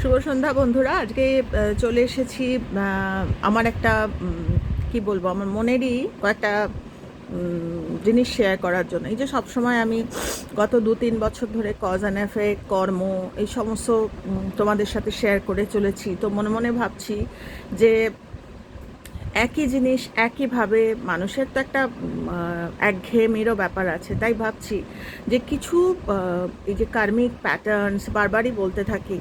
শুভ সন্ধ্যা বন্ধুরা। আজকে চলে এসেছি আমার একটা কি বলব, আমার মনেরই কয়েকটা জিনিস শেয়ার করার জন্য। এই যে সবসময় আমি গত দু তিন বছর ধরে কজ অ্যান্ড এফেক্ট কর্ম, এই সমস্ত তোমাদের সাথে শেয়ার করে চলেছি। তো মনে মনে ভাবছি যে একই জিনিস, একইভাবে মানুষের তো একটা একঘেয়েমিরও ব্যাপার আছে। তাই ভাবছি যে কিছু এই যে কার্মিক প্যাটার্নস বারবারই বলতে থাকি।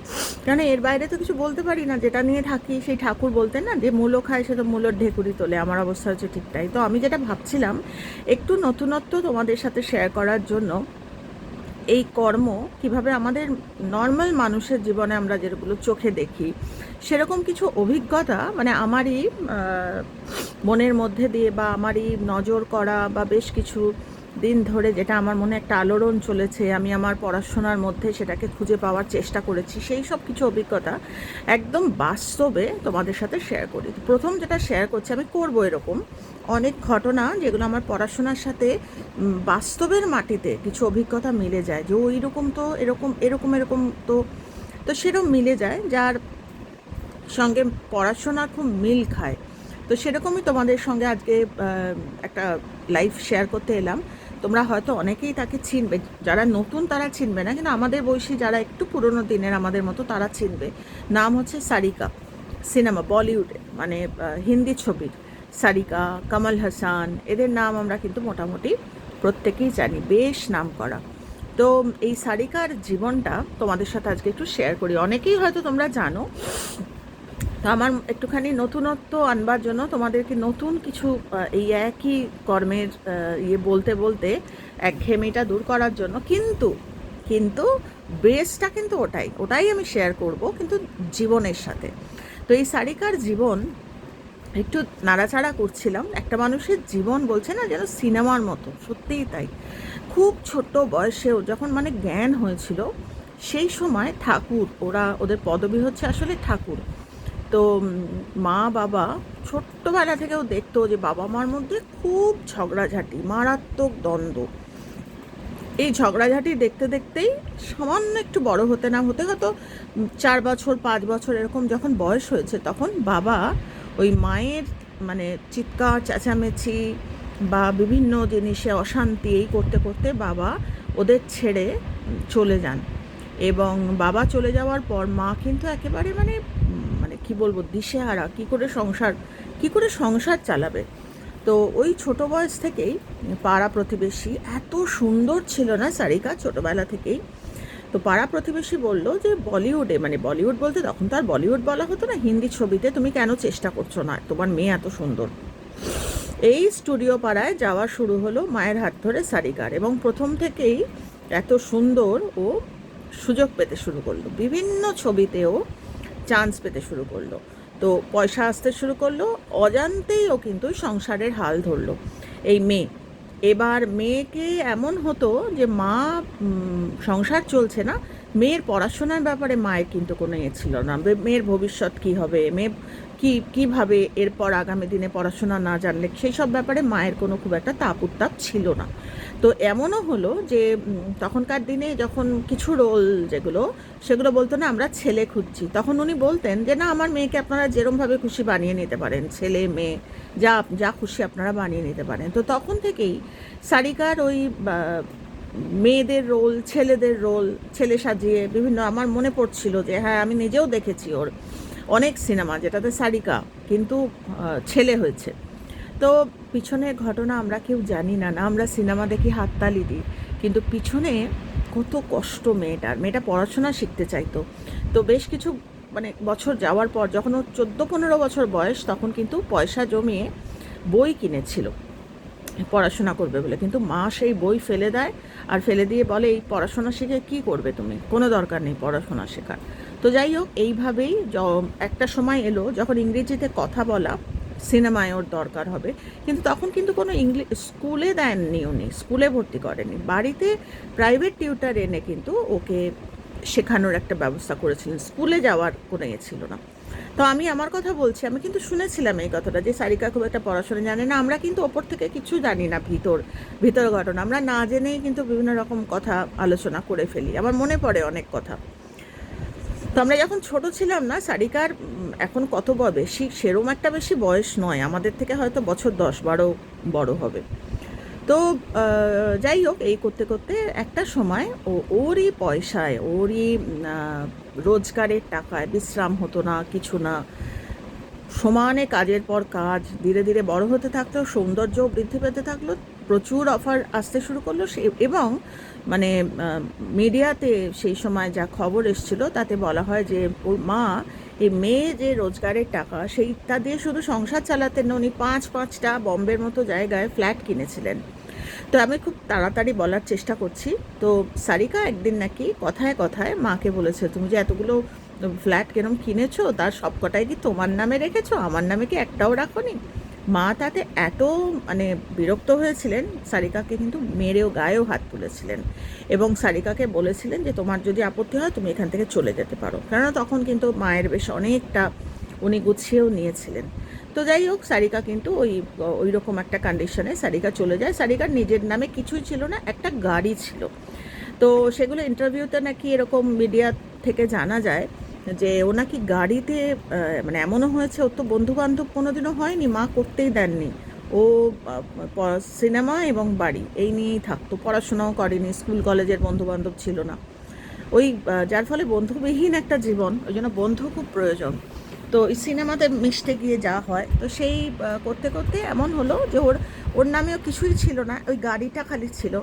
কেন এর বাইরে তো কিছু বলতে পারি না, যেটা নিয়ে থাকি, সেই ঠাকুর বলতেন না যে, মূলো খায় সে তো মূলোর ঢেকুরি তোলে। আমার অবস্থা হচ্ছে ঠিক তাই। তো আমি যেটা ভাবছিলাম, একটু নতুনত্ব তোমাদের সাথে শেয়ার করার জন্য এই কর্ম কীভাবে আমাদের নর্মাল মানুষের জীবনে আমরা যেগুলো চোখে দেখি, সেরকম কিছু অভিজ্ঞতা মানে আমারই মনের মধ্যে দিয়ে বা আমারই নজর করা বা বেশ কিছু দিন ধরে যেটা আমার মনে একটা আলোড়ন চলেছে, আমি আমার পড়াশোনার মধ্যে সেটাকে খুঁজে পাওয়ার চেষ্টা করেছি, সেই সব কিছু অভিজ্ঞতা একদম বাস্তবে তোমাদের সাথে শেয়ার করি। প্রথম যেটা শেয়ার করছি, আমি করব এরকম। অনেক ঘটনা যেগুলো আমার পড়াশোনার সাথে বাস্তবের মাটিতে কিছু অভিজ্ঞতা মিলে যায়, যে ওই রকম তো এরকম এরকম এরকম তো তো সেরকম মিলে যায়, যার সঙ্গে পড়াশোনা খুব মিল খায়। তো সেরকমই তোমাদের সঙ্গে আজকে একটা লাইফ শেয়ার করতে এলাম। তোমরা হয়তো অনেকেই তাকে চিনবে। যারা নতুন তারা চিনবে না, কিন্তু আমাদের বয়সী যারা একটু পুরনো দিনের আমাদের মতো তারা চিনবে। নাম হচ্ছে সারিকা সিনেমা, বলিউডে মানে হিন্দি ছবির। সারিকা, কামাল হাসান, এদের নাম আমরা কিন্তু মোটামুটি প্রত্যেকেই জানি, বেশ নাম করা। তো এই সারিকার জীবনটা তোমাদের সাথে আজকে একটু শেয়ার করি। অনেকেই হয়তো তোমরা জানো তো আমার একটুখানি নতুনত্ব আনবার জন্য তোমাদেরকে নতুন কিছু এই একই কর্মের ইয়ে বলতে বলতে একঘেয়েমিটা দূর করার জন্য কিন্তু কিন্তু বেসটা কিন্তু ওটাই ওটাই আমি শেয়ার করব কিন্তু জীবনের সাথে। তো এই সারিকার জীবন একটু নাড়াচাড়া করছিলাম। একটা মানুষের জীবন বলছে না যেন সিনেমার মতো, সত্যিই তাই। খুব ছোট বয়সেও যখন মানে জ্ঞান হয়েছিল, সেই সময় ঠাকুর, ওরা, ওদের পদবি হচ্ছে আসলে ঠাকুর। তো মা, বাবা ছোট্টবেলা থেকেও দেখতো যে বাবা মার মধ্যে খুব ঝগড়াঝাটি, মারাত্মক দ্বন্দ্ব। এই ঝগড়াঝাটি দেখতে দেখতেই সামান্য একটু বড় হতে না হতে হতো চার বছর, পাঁচ বছর এরকম যখন বয়স হয়েছে তখন বাবা ওই মায়ের মানে চিৎকার, চেঁচামেচি বা বিভিন্ন জিনিসে অশান্তি এই করতে করতে বাবা ওদের ছেড়ে চলে যান। এবং বাবা চলে যাওয়ার পর মা কিন্তু একেবারে মানে কি বলব, দিশেহারা, কি করে সংসার, কি করে সংসার চালাবে? তো ওই ছোট বয়স থেকেই পাড়া প্রতিবেশী এত সুন্দর ছিল না সারিকা ছোটবেলা থেকেই? তো পাড়া প্রতিবেশী বলল যে, বলিউডে মানে বলিউড বলতে তখন তো আর বলিউড বলা হতো না, হিন্দি ছবিতে তুমি কেন চেষ্টা করছ না? তোমার মেয়ে এত সুন্দর। এই স্টুডিও পাড়ায় যাওয়া শুরু হলো মায়ের হাত ধরে সারিকার এবং প্রথম থেকেই এত সুন্দর ও সুযোগ পেতে শুরু করল। বিভিন্ন ছবিতেও চান্স পেতে শুরু করল। তো পয়সা আসতে শুরু করল, অজান্তেই ও কিন্তু সংসারের হাল ধরলো। এই মেয়ে, এবার মেয়েকে এমন হতো যে মা সংসার চলছে না, মেয়ের পড়াশোনার ব্যাপারে মায়ের কিন্তু কোনো এ ছিল না। মেয়ের ভবিষ্যৎ কি হবে? মেয়ে কি, কীভাবে এরপর আগামী দিনে পড়াশোনা না জানলে? সেই সব ব্যাপারে মায়ের কোনো খুব একটা তাপ উত্তাপ ছিল না। তো এমনও হলো যে তখনকার দিনে যখন কিছু রোল যেগুলো, সেগুলো বলতো না, আমরা ছেলে খুঁজছি। তখন উনি বলতেন যে, না, আমার মেয়েকে আপনারা যেরমভাবে খুশি বানিয়ে নিতে পারেন, ছেলে, মেয়ে, যা যা খুশি আপনারা বানিয়ে নিতে পারেন। তো তখন থেকেই সারিকার ওই মেয়েদের রোল ছেলেদের রোল ছেলে সাজিয়ে বিভিন্ন, আমার মনে পড়ছিল যে হ্যাঁ আমি নিজেও দেখেছি ওর। অনেক সিনেমা, যেটাতে সারিকা কিন্তু ছেলে হয়েছে। তো পিছনের ঘটনা আমরা কেউ জানি না না আমরা সিনেমা দেখি হাততালি দিই, কিন্তু পিছনে কত কষ্ট মেয়েটার। মেয়েটা পড়াশোনা শিখতে চাইতো। তো বেশ কিছু মানে বছর যাওয়ার পর, যখন ও চোদ্দ পনেরো বছর বয়স, তখন কিন্তু পয়সা জমিয়ে বই কিনেছিল। পড়াশোনা করবে বলে। কিন্তু মা সেই বই ফেলে দেয়, আর ফেলে দিয়ে বলে, এই পড়াশোনা শিখে কি করবে তুমি? কোনো দরকার নেই পড়াশোনা শেখার। তো যাই হোক, এইভাবেই একটা সময় এলো যখন ইংরেজিতে কথা বলা সিনেমায় ওর দরকার হবে। কিন্তু তখন কিন্তু কোনো ইংলিশ স্কুলে দেননি উনি, স্কুলে ভর্তি করেনি। বাড়িতে প্রাইভেট টিউটার এনে কিন্তু ওকে শেখানোর একটা ব্যবস্থা করেছিলেন। স্কুলে যাওয়ার কোনো ইয়ে ছিল না। তো আমি আমার কথা বলছি, আমি কিন্তু শুনেছিলাম এই কথাটা যে সারিকা খুব একটা পড়াশোনা জানে না। আমরা কিন্তু ওপর থেকে কিছু জানি না ভিতর ভিতর ঘটনা। আমরা না জেনেই কিন্তু বিভিন্ন রকম কথা আলোচনা করে ফেলি। আমার মনে পড়ে অনেক কথা। তো আমরা যখন ছোট ছিলাম না, সারিকার এখন কত ব- বেশি সেরম একটা বেশি বয়স নয়। আমাদের থেকে হয়তো বছর দশ বারো বড় হবে। তো যাই হোক, এই করতে করতে একটা সময় ও, ওরই পয়সায়, ওরই রোজগারের টাকায় বিশ্রাম হতো না, কিছু না। সমানে কাজের পর কাজ, ধীরে ধীরে বড় হতে থাকল, সৌন্দর্য বৃদ্ধি পেতে থাকল, প্রচুর অফার আসতে শুরু করল এবং মানে মিডিয়াতে সেই সময় যা খবর এসেছিল, তাতে বলা হয় যে, ওর মা, এই মেয়ে যে রোজগারের টাকা সেইটা দিয়ে শুধু সংসার চালাতেন না, উনি পাঁচ পাঁচটা বম্বের মতো জায়গায় ফ্ল্যাট কিনেছিলেন। তো আমি খুব তাড়াতাড়ি বলার চেষ্টা করছি। তো সারিকা একদিন নাকি কথায় কথায় মাকে বলেছে, তুমি যে এতগুলো ফ্ল্যাট কেরম কিনেছো, তার সবকটাই কি তোমার নামে রেখেছো? আমার নামে কি একটাও রাখোনি? মা তাতে এত মানে বিরক্ত হয়েছিলেন, সারিকাকে কিন্তু মেরেও গায়েও হাত তুলেছিলেন এবং সারিকাকে বলেছিলেন যে, তোমার যদি আপত্তি হয়, তুমি এখান থেকে চলে যেতে পারো। কেননা তখন কিন্তু মায়ের বেশ অনেকটা উনি গুছিয়েও নিয়েছিলেন। তো যাই হোক, সারিকা কিন্তু ওই ওই রকম একটা কন্ডিশনে সারিকা চলে যায়। সারিকার নিজের নামে কিছুই ছিল না, একটা গাড়ি ছিল। তো সেগুলো ইন্টারভিউতে নাকি এরকম মিডিয়া থেকে জানা যায়। যে ও নাকি গাড়িতে মানে এমনও হয়েছে, ওর তো বন্ধু বান্ধব কোনোদিনও হয়নি, মা করতেই দেননি। ও সিনেমা এবং বাড়ি, এই নিয়েই থাকতো, পড়াশোনাও করেনি, স্কুল, কলেজের বন্ধু বান্ধব ছিল না। ওই যার ফলে বন্ধুবিহীন একটা জীবন, ওই জন্য বন্ধু খুব প্রয়োজন। তো এই সিনেমাতে মিশতে গিয়ে যা হয়, তো সেই করতে করতে এমন হলো যে ওর ওর নামেও কিছুই ছিল না, ওই গাড়িটা খালি ছিল।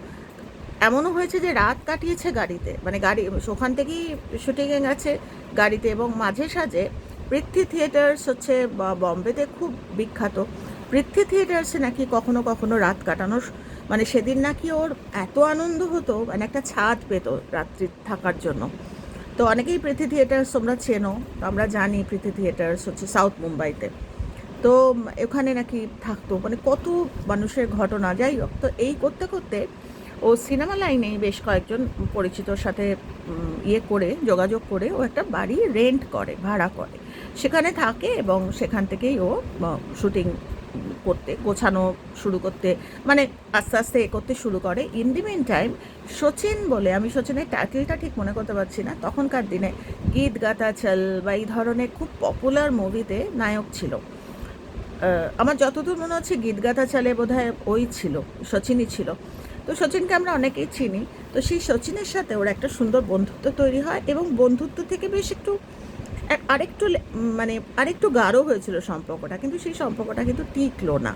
এমনও হয়েছে যে রাত কাটিয়েছে গাড়িতে। মানে গাড়ি, ওখান থেকেই শুটিংয়ে গেছে গাড়িতে এবং মাঝে সাঝে পৃথ্বী থিয়েটার্স হচ্ছে বম্বেতে খুব বিখ্যাত। পৃথ্বী থিয়েটার্সে নাকি কখনো কখনো রাত কাটানো মানে সেদিন নাকি ওর এত আনন্দ হতো মানে একটা ছাদ পেত রাত্রি থাকার জন্য। তো অনেকেই পৃথ্বী থিয়েটার্স তোমরা চেনো, আমরা জানি পৃথ্বী থিয়েটার্স হচ্ছে সাউথ মুম্বাইতে। তো ওখানে নাকি থাকতো। মানে কত মানুষের ঘটনা, যাই হোক। তো এই করতে করতে ও সিনেমা লাইনে বেশ কয়েকজন পরিচিতর সাথে ইয়ে করে, যোগাযোগ করে ও একটা বাড়ি রেন্ট করে, ভাড়া করে। সেখানে থাকে এবং সেখান থেকেই ও শুটিং করতে, গোছানো শুরু করতে মানে আস্তে আস্তে এ করতে শুরু করে। In the meantime Sachin বলে, আমি সচিনের টাইটেলটা ঠিক মনে করতে পারছি না, তখনকার দিনে গীত গাতা চল বা এই ধরনের খুব পপুলার মুভিতে নায়ক ছিল। আমার যতদূর মনে হচ্ছে, গীত গাথা চালে বোধহয় ওই ছিল সচিনই ছিল। তো সচিনকে আমরা অনেকেই চিনি। তো সেই সচিনের সাথে ওর একটা সুন্দর বন্ধুত্ব তৈরি হয় এবং বন্ধুত্ব থেকে বেশ একটু এক- আরেকটু মানে আরেকটু গাঢ় হয়েছিল সম্পর্কটা, কিন্তু সেই সম্পর্কটা কিন্তু টিকলো না।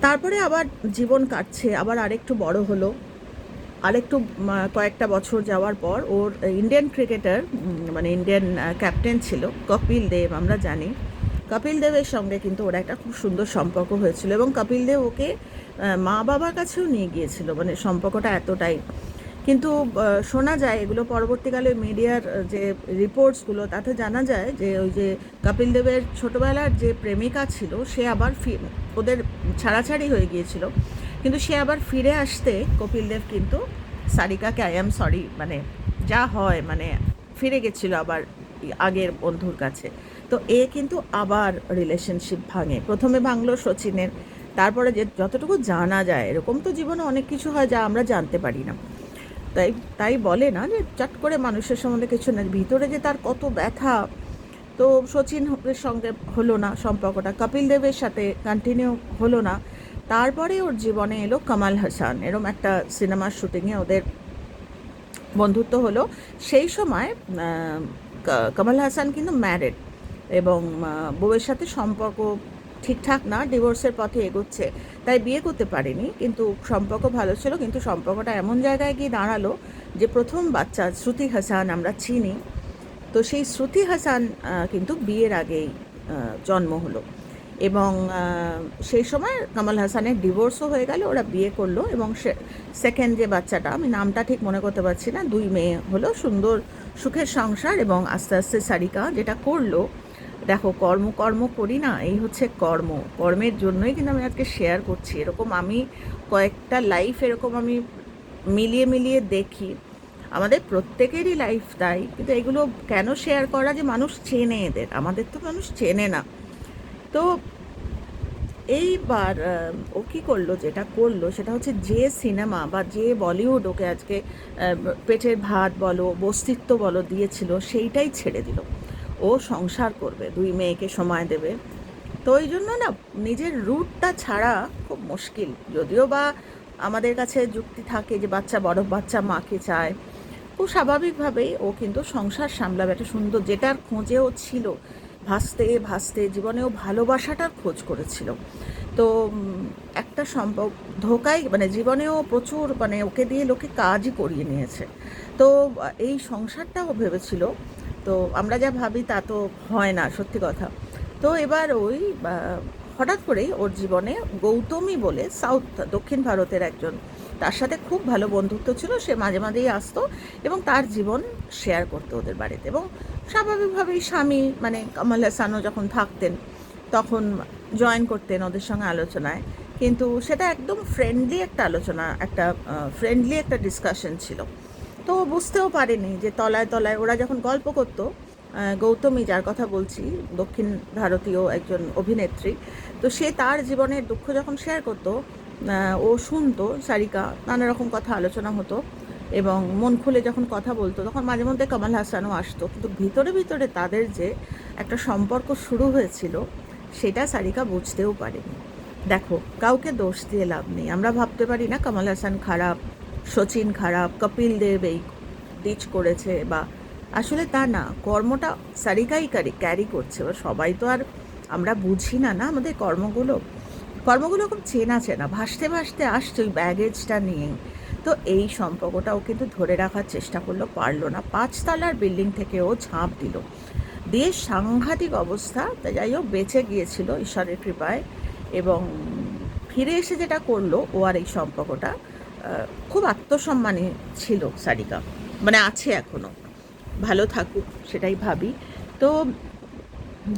তারপরে আবার জীবন কাটছে, আবার আরেকটু বড় হলো। আরেকটু কয়েকটা বছর যাওয়ার পর ওর ইন্ডিয়ান ক্রিকেটার মানে ইন্ডিয়ান ক্যাপ্টেন ছিল কপিল দেব, আমরা জানি। কপিল দেবের সঙ্গে কিন্তু ওর একটা খুব সুন্দর সম্পর্ক হয়েছিল এবং কপিল দেব ওকে মা বাবার কাছেও নিয়ে গিয়েছিল মানে সম্পর্কটা এতটাই। কিন্তু শোনা যায়, এগুলো পরবর্তীকালে মিডিয়ার যে রিপোর্টসগুলো, তাতে জানা যায় যে ওই যে কপিল দেবের ছোটোবেলার যে প্রেমিকা ছিল, সে আবার ওদের ছাড়াছাড়ি হয়ে গিয়েছিল। কিন্তু সে আবার ফিরে আসতে কপিল দেব কিন্তু সারিকাকে আই এম সরি মানে যা হয় মানে ফিরে গেছিল আবার আগের বন্ধুর কাছে। তো এ কিন্তু আবার রিলেশনশিপ ভাঙে। প্রথমে ভাঙলো সচিনের তারপরে যে যতটুকু জানা যায়, এরকম তো জীবনে অনেক কিছু হয় যা আমরা জানতে পারি না। তাই তাই বলে না যে চট করে মানুষের সম্বন্ধে কিছু না ভিতরে যে তার কত ব্যথা, তো সচিনের সঙ্গে হলো না সম্পর্কটা, কপিল দেবের সাথে কন্টিনিউ হলো না। তারপরে ওর জীবনে এলো কামাল হাসান। এরম একটা সিনেমার শুটিংয়ে ওদের বন্ধুত্ব হলো। সেই সময় কমল হাসান কিন্তু ম্যারেড এবং বউয়ের সাথে সম্পর্ক ঠিকঠাক না ডিভোর্সের পথে এগোচ্ছে। তাই বিয়ে করতে পারেনি, কিন্তু সম্পর্ক ভালো ছিল, কিন্তু সম্পর্কটা এমন জায়গায় গিয়ে দাঁড়াল যে প্রথম বাচ্চা শ্রুতি হাসান আমরা চিনি। তো সেই শ্রুতি হাসান কিন্তু বিয়ের আগেই জন্ম হলো। এবং সেই সময় কামাল হাসানের ডিভোর্সও হয়ে গেল, ওরা বিয়ে করল এবং সেকেন্ড যে বাচ্চাটা, আমি নামটা ঠিক মনে করতে পারছি না, দুই মেয়ে হলো, সুন্দর সুখের সংসার এবং আস্তে আস্তে সারিকা, যেটা করল দেখো, কর্ম কর্ম করি না, এই হচ্ছে কর্ম। কর্মের জন্যই কিন্তু আমি আজকে শেয়ার করছি। এরকম আমি কয়েকটা লাইফ এরকম আমি মিলিয়ে মিলিয়ে দেখি। আমাদের প্রত্যেকেরই লাইফ তাই। কিন্তু এগুলো কেন শেয়ার করা যে মানুষ চেনে এদের? আমাদের তো মানুষ চেনে না। তো এইবার ও কী করল, যেটা করল, সেটা হচ্ছে যে সিনেমা বা যে বলিউড ওকে আজকে পেটের ভাত বলো, বস্তিত্ব বলো দিয়েছিল, সেইটাই ছেড়ে দিল। ও সংসার করবে, দুই মেয়েকে সময় দেবে। তো ওই জন্য না, নিজের রুটটা ছাড়া খুব মুশকিল। যদিও বা আমাদের কাছে যুক্তি থাকে যে বাচ্চা বড়, বাচ্চা মাকে চায় খুব স্বাভাবিকভাবেই ও কিন্তু সংসার সামলাবে। একটা সুন্দর যেটার খোঁজেও ছিল, ভাসতে ভাসতে জীবনেও ভালোবাসাটার খোঁজ করেছিল। তো একটা সম্ভব ধোকাই মানে জীবনেও প্রচুর মানে ওকে দিয়ে লোকে কাজই করিয়ে নিয়েছে। তো, এই সংসারটাও ভেবেছিল তো আমরা যা ভাবি তা তো হয় না, সত্যি কথা। তো এবার ওই হঠাৎ করেই ওর জীবনে গৌতমী বলে সাউথ দক্ষিণ ভারতের একজন। তার সাথে খুব ভালো বন্ধুত্ব ছিল, সে মাঝে মাঝেই আসতো এবং তার জীবন শেয়ার করতো ওদের বাড়িতে এবং স্বাভাবিকভাবেই স্বামী মানে কমল হাসানও যখন থাকতেন, তখন জয়েন করতেন ওদের সঙ্গে আলোচনায়। কিন্তু সেটা একদম ফ্রেন্ডলি একটা আলোচনা, একটা ফ্রেন্ডলি একটা ডিসকাশন ছিল। তো বুঝতেও পারেনি যে তলায় তলায় ওরা যখন গল্প করতো গৌতমী যার কথা বলছি, দক্ষিণ ভারতীয় একজন অভিনেত্রী, তো সে তার জীবনের দুঃখ যখন শেয়ার করতো ও শুনতো সারিকা, নানা রকম কথা আলোচনা হতো এবং মন খুলে যখন কথা বলতো, তখন মাঝে মধ্যে কামাল হাসানও আসতো। কিন্তু ভিতরে ভিতরে তাদের যে একটা সম্পর্ক শুরু হয়েছিল, সেটা সারিকা বুঝতেও পারেনি। দেখো, কাউকে দোষ দিয়ে লাভ নেই। আমরা ভাবতে পারি না কামাল হাসান খারাপ সচিন খারাপ, কপিল দেব এই ডিচ করেছে বা আসলে তা না, কর্মটা সারিকাই ক্যারি ক্যারি করছে। এবার সবাই তো আর আমরা বুঝি না না আমাদের কর্মগুলো। কর্মগুলো খুব চেনা চেনা, ভাসতে ভাসতে আসছে ওই ব্যাগেজটা নিয়ে। তো এই সম্পর্কটাও কিন্তু ধরে রাখার চেষ্টা করল, পারল না। পাঁচতলার বিল্ডিং থেকে ও ঝাঁপ দিল। দিয়ে সাংঘাতিক অবস্থা, তা যাই হোক, বেঁচে গিয়েছিল ঈশ্বরের কৃপায়। এবং ফিরে এসে যেটা করল, ও আর এই সম্পর্কটা খুব আত্মসম্মানী ছিল সারিকা। মানে আছে এখনও ভালো থাকুক, সেটাই ভাবি। তো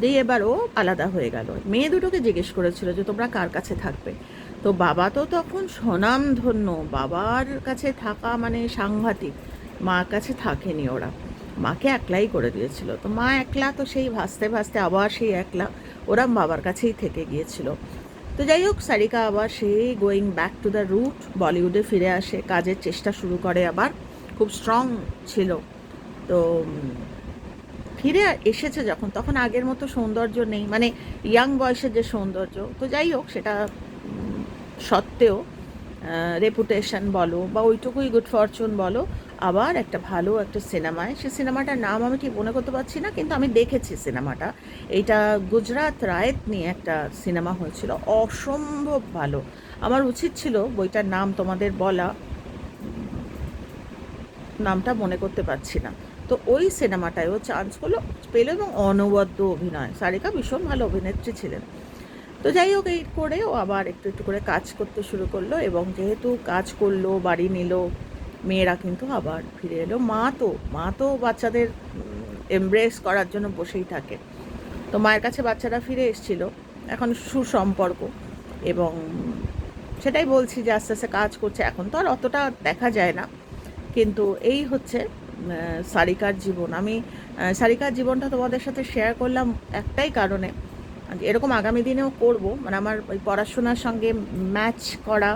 দিয়ে এবার ও আলাদা হয়ে গেল। মেয়ে দুটোকে জিজ্ঞেস করেছিল যে, তোমরা কার কাছে থাকবে? তো বাবা তো তখন স্বনামধন্য, বাবার কাছে থাকা মানে সাংঘাতিক। মার কাছে থাকেনি ওরা। মাকে একলাই করে দিয়েছিল। তো মা একলা তো সেই ভাসতে ভাসতে আবার সেই একলা ওরা বাবার কাছেই থেকে গিয়েছিল। তো যাই হোক, সারিকা আবার সেই going back to the root বলিউডে ফিরে আসে, কাজের চেষ্টা শুরু করে আবার, খুব স্ট্রং ছিল। তো ফিরে এসেছে যখন, তখন আগের মতো সৌন্দর্য নেই মানে ইয়াং বয়সের যে সৌন্দর্য, তো যাই হোক, সেটা সত্ত্বেও রেপুটেশন বলো বা ওইটুকুই গুড ফরচুন বলো আবার একটা ভালো একটা সিনেমায়। সে সিনেমাটার নাম আমি ঠিক মনে করতে পারছি না, কিন্তু আমি দেখেছি সিনেমাটা। এইটা গুজরাট রায়ত নিয়ে একটা সিনেমা হয়েছিল। অসম্ভব ভালো। আমার উচিত ছিল বইটার নাম তোমাদের বলা। নামটা মনে করতে পারছি না। তো ওই সিনেমাটায় ও চান্স পেল পেল এবং অনবদ্য অভিনয়। সারিকা ভীষণ ভালো অভিনেত্রী ছিলেন। তো যাই হোক, এই করে ও আবার একটু একটু করে কাজ করতে শুরু করল এবং যেহেতু কাজ করল, বাড়ি নিল মেয়েরা কিন্তু আবার ফিরে এলো। মা তো মা তো বাচ্চাদের এমব্রেস করার জন্য বসেই থাকে। তো মায়ের কাছে বাচ্চারা ফিরে এসেছিল। এখন সুসম্পর্ক এবং সেটাই বলছি যে আস্তে আস্তে কাজ করছে। এখন তো আর অতটা দেখা যায় না। কিন্তু এই হচ্ছে সারিকার জীবন। আমি সারিকার জীবনটা তোমাদের সাথে শেয়ার করলাম একটাই কারণে। এরকম আগামী দিনেও করব। মানে আমার ওই পড়াশোনার সঙ্গে ম্যাচ করা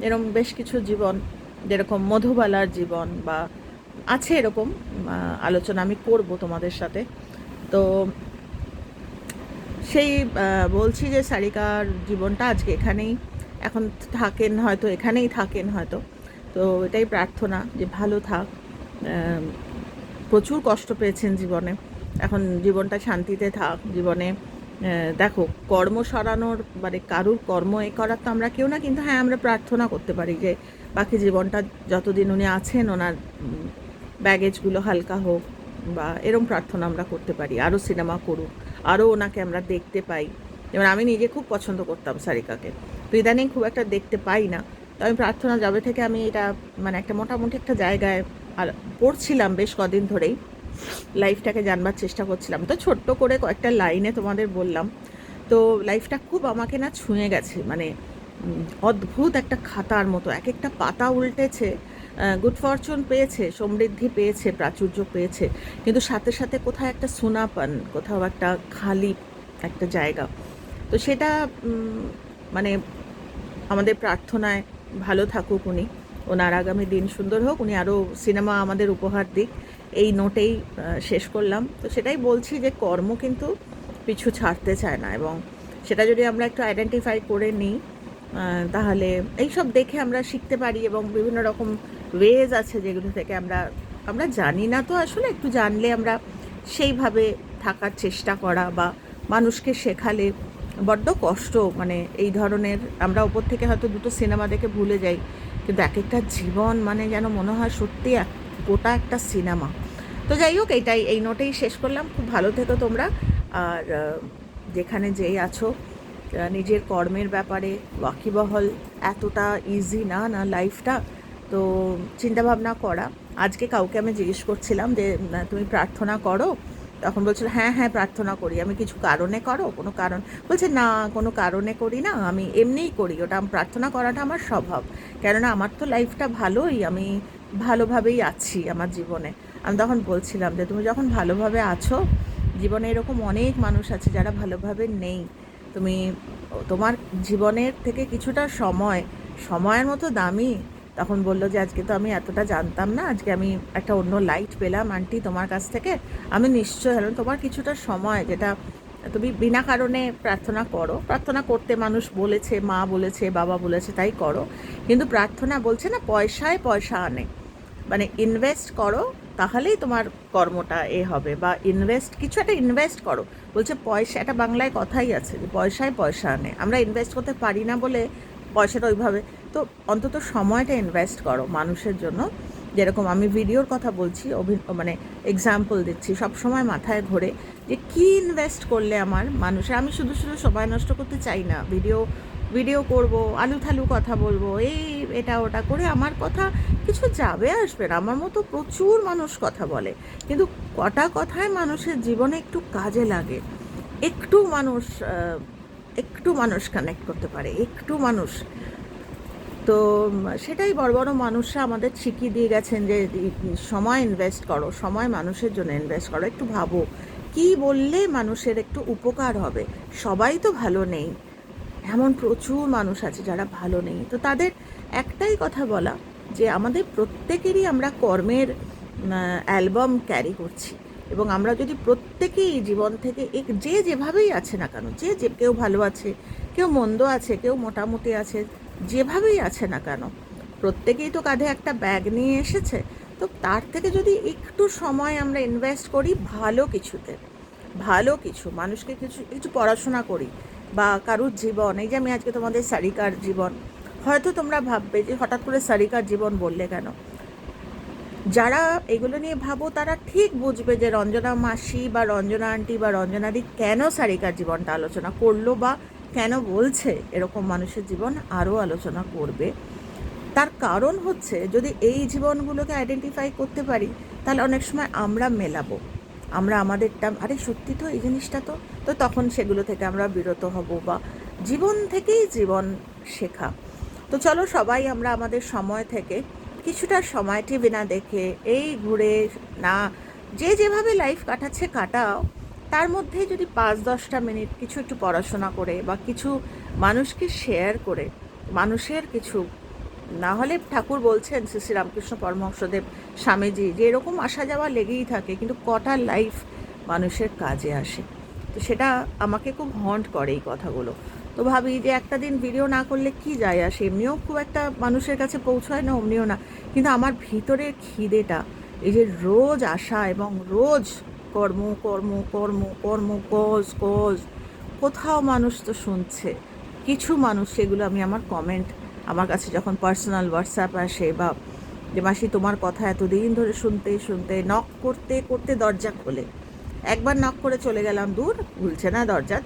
এরকম বেশ কিছু জীবন। যেরকম মধুবালার জীবন বা আছে এরকম আলোচনা আমি করব তোমাদের সাথে। তো সেই বলছি যে সারিকার জীবনটা আজকে এখানেই, এখন থাকেন হয়তো, এখানেই থাকেন হয়তো। তো এটাই প্রার্থনা যে ভালো থাক। প্রচুর কষ্ট পেয়েছেন জীবনে। এখন জীবনটা শান্তিতে থাক। জীবনে দেখো, কর্ম সরানোর মানে কারুর কর্ম এ করার তো আমরা কেউ না, কিন্তু হ্যাঁ আমরা প্রার্থনা করতে পারি যে বাকি জীবনটা যতদিন উনি আছেন, ওনার ব্যাগেজগুলো হালকা হোক বা এরম প্রার্থনা আমরা করতে পারি, আরও সিনেমা করুক, আরও ওনাকে আমরা দেখতে পাই। যেমন আমি নিজে খুব পছন্দ করতাম সারিকাকে। তো ইদানিং খুব একটা দেখতে পাই না। তো আমি প্রার্থনা, যাবে থেকে আমি এটা মানে একটা মোটামুটি একটা জায়গায় আর- পড়ছিলাম বেশ কদিন ধরেই। লাইফটাকে জানবার চেষ্টা করছিলাম। তো ছোট্ট করে কয়েকটা লাইনে তোমাদের বললাম। তো লাইফটা খুব আমাকে না ছুঁয়ে গেছে। মানে অদ্ভুত একটা খাতার মতো। এক একটা পাতা উল্টেছে গুড ফরচুন পেয়েছে, সমৃদ্ধি পেয়েছে, প্রাচুর্য পেয়েছে, কিন্তু সাথে সাথে কোথাও একটা সোনাপান, কোথাও একটা খালি একটা জায়গা। তো সেটা মানে আমাদের প্রার্থনায় ভালো থাকুক উনি। ওনার আগামী দিন সুন্দর হোক, উনি আরও সিনেমা আমাদের উপহার দিক। এই নোটেই শেষ করলাম। তো সেটাই বলছি যে কর্ম কিন্তু পিছু ছাড়তে চায় না এবং সেটা যদি আমরা একটু আইডেন্টিফাই করে নিই তাহলে এইসব দেখে আমরা শিখতে পারি এবং বিভিন্ন রকম ওয়েজ আছে যেগুলো থেকে আমরা আমরা জানি না তো আসলে, একটু জানলে আমরা সেইভাবে থাকার চেষ্টা করা বা মানুষকে শেখালে বড্ড কষ্ট মানে এই ধরনের আমরা ওপর থেকে হয়তো দুটো সিনেমা দেখে ভুলে যাই, কিন্তু এক একটা জীবন মানে যেন মনে হয় সত্যি এক, গোটা একটা সিনেমা। তো যাই হোক এইটাই এই নোটেই শেষ করলাম। খুব ভালো থেকো তোমরা। আর যেখানে যেই আছো নিজের কর্মের ব্যাপারে ওয়াকিবহল এতটা ইজি না না লাইফটা তো চিন্তাভাবনা করা। আজকে কাউকে আমি জিজ্ঞেস করছিলাম যে তুমি প্রার্থনা করো? তখন বলছিল হ্যাঁ হ্যাঁ প্রার্থনা করি। আমি কিছু কারণে করো? কোনো কারণ? বলছে, না, কোনো কারণে করি না। আমি এমনিই করি। ওটা প্রার্থনা করাটা আমার স্বভাব। কেননা আমার তো লাইফটা ভালোই। আমি ভালোভাবেই আছি আমার জীবনে। আমি তখন বলছিলাম যে, তুমি যখন ভালোভাবে আছো, জীবনে এরকম অনেক মানুষ আছে যারা ভালোভাবে নেই। তুমি, তোমার জীবনের থেকে কিছুটা সময়, সময়ের মতো দামি? তখন বলল যে, আজকে তো আমি এতটা জানতাম না, আজকে আমি একটা অন্য লাইট পেলাম আন্টি তোমার কাছ থেকে। আমি নিশ্চয় হলাম তোমার কিছুটা সময়, যেটা তুমি বিনা কারণে প্রার্থনা করো। প্রার্থনা করতে মানুষ বলেছে, মা বলেছে, বাবা বলেছে, তাই করো। কিন্তু প্রার্থনা বলছে না, পয়সায় পয়সা আনে। মানে ইনভেস্ট করো তাহলেই তোমার কর্মটা এ হবে বা ইনভেস্ট কিছু একটা ইনভেস্ট করো। বলছে পয়সা, এটা বাংলায় কথাই আছে যে পয়সায় পয়সা আনে। আমরা ইনভেস্ট করতে পারি না বলে পয়সাটা ওইভাবে। তো অন্তত সময়টা ইনভেস্ট করো মানুষের জন্য। যেরকম আমি ভিডিওর কথা বলছি, অভি মানে এক্সাম্পল দিচ্ছি, সব সময় মাথায় ঘোরে যে কী ইনভেস্ট করলে আমার মানুষের, আমি শুধু শুধু সময় নষ্ট করতে চাই না। ভিডিও ভিডিও করব, আলু থালু কথা বলব, এই, এটা, ওটা করে আমার কথা কিছু যাবে আসবে না। আমার মতো প্রচুর মানুষ কথা বলে। কিন্তু কটা কথায় মানুষের জীবনে একটু কাজে লাগে। একটু মানুষ একটু মানুষ কানেক্ট করতে পারে, একটু মানুষ। তো সেটাই বড় বড় মানুষরা আমাদের শিখিয়ে দিয়ে গেছেন যে সময় ইনভেস্ট করো, সময় মানুষের জন্য ইনভেস্ট করো। একটু ভাবো, কি বললে মানুষের একটু উপকার হবে? সবাই তো ভালো নেই। এমন প্রচুর মানুষ আছে যারা ভালো নেই। তো তাদের একটাই কথা বলা যে আমাদের প্রত্যেকেরই আমরা কর্মের অ্যালবাম ক্যারি করছি। এবং আমরা যদি প্রত্যেকেই জীবন থেকে এক- যে যেভাবেই আছে না কেন, যে যে কেউ ভালো আছে, কেউ মন্দ আছে, কেউ মোটামুটি আছে, যেভাবেই আছে না কেন, প্রত্যেকেই তো কাঁধে একটা ব্যাগ নিয়ে এসেছে। তো তার থেকে যদি একটু সময় আমরা ইনভেস্ট করি ভালো কিছুতে, ভালো কিছু, মানুষকে কিছু কিছু পড়াশোনা করি বা কারুর জীবন, এই যে আমি আজকে তোমাদের সারিকার জীবন, হয়তো তোমরা ভাববে যে হঠাৎ করে সারিকার জীবন বললে কেন? যারা এগুলো নিয়ে ভাবো, তারা ঠিক বুঝবে যে রঞ্জনা মাসি বা রঞ্জনা আন্টি বা রঞ্জনাদি কেন সারিকার জীবনটা আলোচনা করল বা কেন বলছে এরকম মানুষের জীবন আরও আলোচনা করবে। তার কারণ হচ্ছে, যদি এই জীবনগুলোকে আইডেন্টিফাই করতে পারি, তাহলে অনেক সময় আমরা মেলাবো। আমরা আমাদেরটা, আরে সত্যি তো এই জিনিসটা তো? তো তখন সেগুলো থেকে আমরা বিরত হব বা জীবন থেকেই জীবন শেখা। তো চলো সবাই আমরা আমাদের সময় থেকে কিছুটা সময় টিভি না দেখে এই ঘুরে না, যে যেভাবে লাইফ কাটাচ্ছে কাটাও। তার মধ্যে যদি পাঁচ দশটা মিনিট কিছু একটু পড়াশোনা করে বা কিছু মানুষকে শেয়ার করে, মানুষের কিছু না হলে ঠাকুর বলছেন শ্রী শ্রী রামকৃষ্ণ পরমহংসদেব স্বামীজি যে এরকম আসা যাওয়া লেগেই থাকে, কিন্তু কটা লাইফ মানুষের কাজে আসে। তো সেটা আমাকে খুব হন্ট করে এই কথাগুলো। তো ভাবি যে একটা দিন ভিডিও না করলে কি যায়? আসে এমনিও খুব একটা মানুষের কাছে পৌঁছায় না, অমনিও না। কিন্তু আমার ভিতরের খিদেটা, এই যে রোজ আসা এবং রোজ কর্ম কর্ম কর্ম কর্ম, কোজ কোজ, কোথাও মানুষ তো শুনছে। কিছু মানুষ সেগুলো আমি আমার কমেন্ট আমার কাছে যখন পার্সোনাল হোয়াটসঅ্যাপ আসে বা যে মাসি তোমার কথা এতদিন ধরে শুনতে শুনতে নক করতে করতে দরজা খোলে। একবার নক করে চলে গেলাম, দূর খুলছে না দরজা।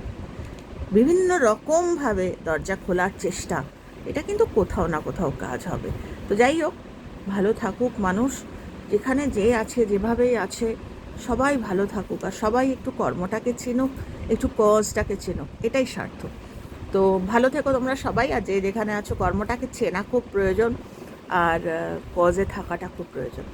বিভিন্ন রকমভাবে দরজা খোলার চেষ্টা। এটা কিন্তু কোথাও না কোথাও কাজ হবে। তো যাই হোক, ভালো থাকুক মানুষ। যেখানে যে আছে, যেভাবেই আছে, সবাই ভালো থাকুক আর সবাই একটু কর্মটাকে চিনুক, একটু কজটাকে চিনুক। এটাই সার্থক। তো ভালো থেকো তোমরা সবাই, আর যে যেখানে আছো কর্মটাকে চেনা খুব প্রয়োজন, আর কজে থাকাটা খুব প্রয়োজন।